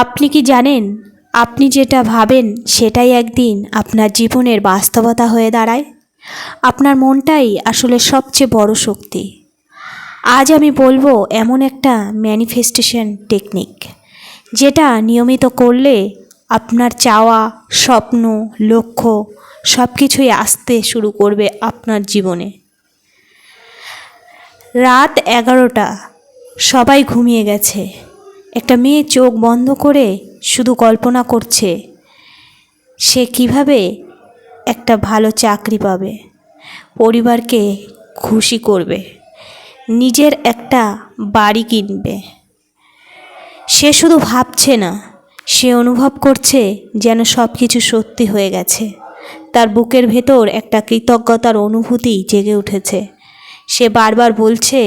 আপনি কি জানেন? আপনি যেটা ভাবেন সেটাই একদিন আপনার জীবনের বাস্তবতা হয়ে দাঁড়ায়। আপনার মনটাই আসলে সবচেয়ে বড় শক্তি। আজ আমি বলব এমন একটা ম্যানিফেস্টেশন টেকনিক যেটা নিয়মিত করলে আপনার চাওয়া, স্বপ্ন, লক্ষ্য সব কিছুই আসতে শুরু করবে আপনার জীবনে। রাত এগারোটা, সবাই ঘুমিয়ে গেছে। একটা মেয়ে চোখ বন্ধ করে শুধু কল্পনা করছে, সে কীভাবে একটা ভালো চাকরি পাবে, পরিবারকে খুশি করবে, নিজের একটা বাড়ি কিনবে। সে শুধু ভাবছে না, সে অনুভব করছে যেন সব কিছু সত্যি হয়ে গেছে। তার বুকের ভেতর একটা কৃতজ্ঞতার অনুভূতি জেগে উঠেছে। সে বারবার বলছে,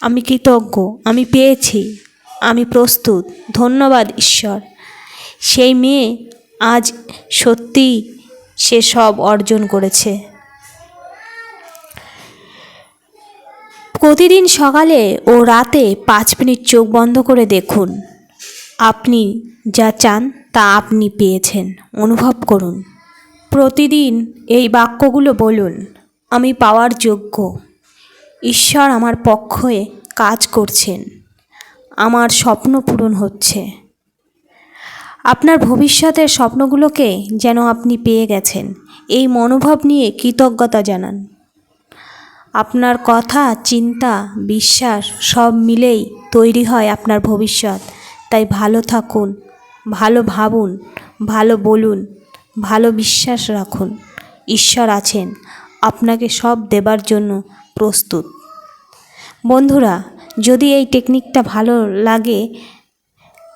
আমি কৃতজ্ঞ, আমি পেয়েছি। আমি প্রস্তুত। ধন্যবাদ, ঈশ্বর। সেই মেয়ে আজ সত্যিই সে সব অর্জন করেছে। প্রতিদিন সকালে ও রাতে পাঁচ মিনিট চোখ বন্ধ করে দেখুন। আপনি যা চান তা আপনি পেয়েছেন। অনুভব করুন। প্রতিদিন এই বাক্যগুলো বলুন, আমি পাওয়ার যোগ্য। ঈশ্বর আমার পক্ষে কাজ করছেন। আমার স্বপ্ন পূরণ হচ্ছে। আপনার ভবিষ্যতের স্বপ্নগুলোকে যেন আপনি পেয়ে গেছেন। এই মনোভাব নিয়ে কৃতজ্ঞতা জানান। আপনার কথা, চিন্তা, বিশ্বাস সব মিলেই তৈরি হয় আপনার ভবিষ্যৎ। তাই ভালো থাকুন, ভালো ভাবুন, ভালো বলুন, ভালো বিশ্বাস রাখুন। ঈশ্বর আছেন, আপনাকে সব দেবার জন্য প্রস্তুত। বন্ধুরা যদি এই টেকনিকটা ভালো লাগে,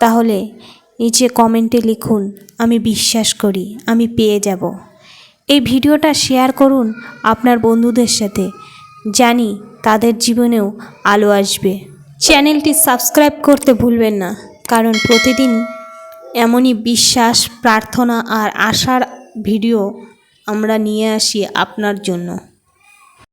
তাহলে নিচে কমেন্টে লিখুন, আমি বিশ্বাস করি, আমি পেয়ে যাব। এই ভিডিওটা শেয়ার করুন আপনার বন্ধুদের সাথে, জানি তাদের জীবনেও আলো আসবে। চ্যানেলটি সাবস্ক্রাইব করতে ভুলবেন না, কারণ প্রতিদিন এমনই বিশ্বাস, প্রার্থনা আর আশার ভিডিও আমরা নিয়ে আসি আপনার জন্য।